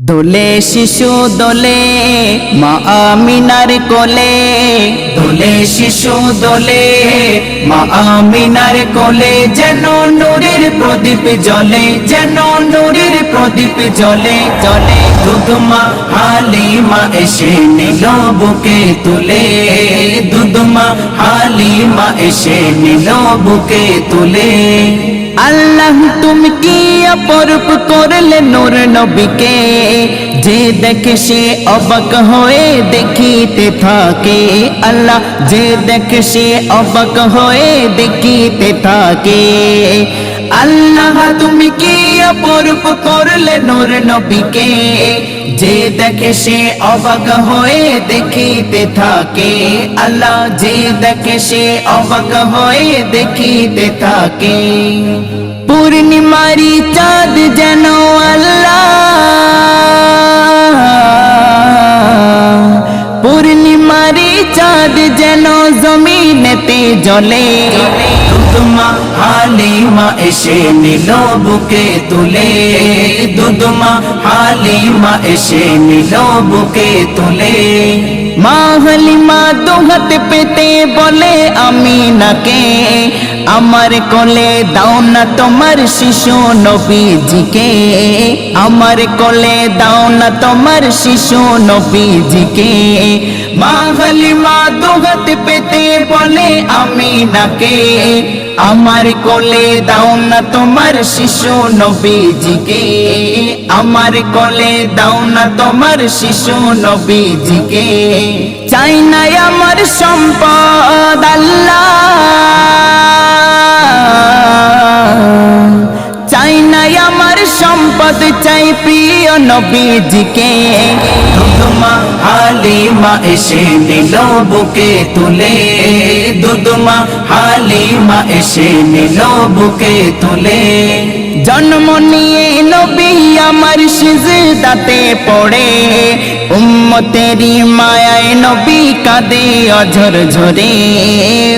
দোলে শিশু দোলে, মা আমিনার কোলে। দোলে শিশু দোলে, মা আমিনার কোলে। যেন নূরের প্রদীপ জ্বলে, যেন নূরের প্রদীপ জ্বলে জ্বলে। দুধমা হালিমা এসে নিল বুকে তুলে। দুধমা হালিমা এসে নিল বুকে তুলে। আল্লাহ, তুমি কি অপরূপ করলে নোর নবীকে? যে দেখে সে অবাক হয়ে দেখিতে থাকে। আল্লাহ, যে দেখে সে অবাক হয়ে দেখিতে থাকে। আল্লাহ তুমি কি অপরূপ করলে নূর নবীকে? যে দেখে সে অবাক হয়ে দেখিতে থাকে। আল্লাহ যে দেখে সে অবাক হয়ে দেখিতে থাকে। পূর্ণিমারি চাঁদ যেন আল্লাহ। পূর্ণিমারি চাঁদ যেন জমিনেতে জ্বলে। দুদমা হালিমা এসে নিল বুকে তুলে। দুদমা হালিমা এসে নিল বুকে তুলে। মা হালিমা দুহাত পেতে বলে, আমি নাকে আমার কোলে দাও না তোমার শিশু নবীজিকে। আমার কোলে দাও না তোমার শিশু নবীজিকে। মা হালিমা দুহাত পেতে বলে আমি নাকে। আমার কোলে দাও না তোমার শিশু নবীজিকে। আমার কোলে দাও না তোমার শিশু নবীজিকে। চাই না আমার সম্পদ আল্লাহ। চাই না আমার সম্পদ, চাই প্রিয় নবীজিকে। দুদমা, হালিমা, এসে নিল বুকে তুলে। দুদমা, হালিমা, এসে নিল বুকে তুলে। জন্ম নিয়ে নবী আমার সিজদাতে পড়ে। উম্মতেরি মায়ায় নবী কাঁদে অঝর ঝরে।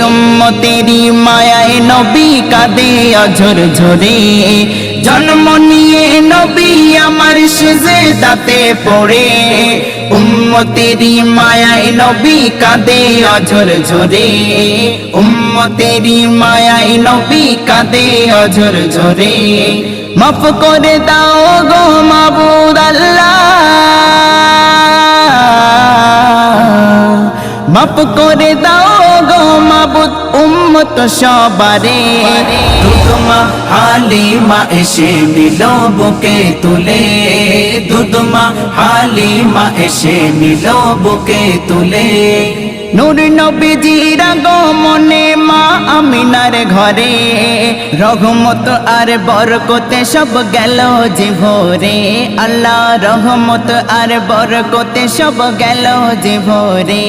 উম্মতেরি মায়ায় নবী কাঁদে অঝর ঝরে। জন্ম নিয়ে নবী আমার সিজদাতে পড়ে। উম্মতেরি মায়ায় নবী কাঁদে অঝর ঝরে। উম্মতেরি মায়ায় নবী কাঁদে অঝর ঝরে। মাফ করে দাও গো মাবুদ আল্লাহ। মাফ করে দাও গো মাবুদ, উম্মত সবারে। দুদমা হালিমা এসে নিল বুকে তুলে। দুদমা হালিমা এসে নিল বুকে তুলে। নূর নবীজির আগমনে মা আমিনার ঘরে, রহমত আর বরকতে সব গেল যে ভোরে। আল্লাহ রহমত আর বরকতে সব গেল যে ভোরে।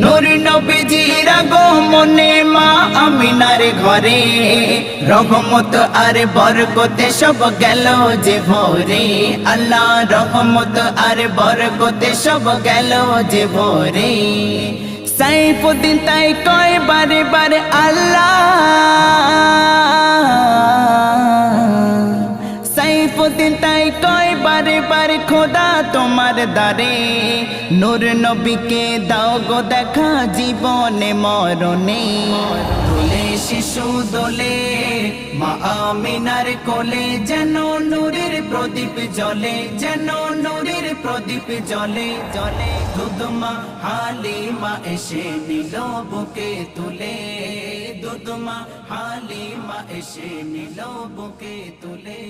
নূর নবীজির আগমনে মা আমিনার ঘরে, রহমত আর বরকতে সব গেল যে ভোরে। আল্লাহ রহমত আর বরকতে সব গেল যে ভোরে। সাইফুদ্দিন তাই কয় বারে বারে আল্লাহ। সাইফুদ্দিন তাই কয় বারে বারে খোদা তোমার দারে নূর নবীকে দাও গো দেখা জীবনে মরণে। দোলে শিশু দোলে, মা আমিনার কোলে যেন নূরের প্রদীপ জ্বলে, যেন প্রদীপ জলে জলে দুদমা হালিমা এসে নিল বুকে তুলে। দুদমা হালিমা এসে নিল বুকে তুলে।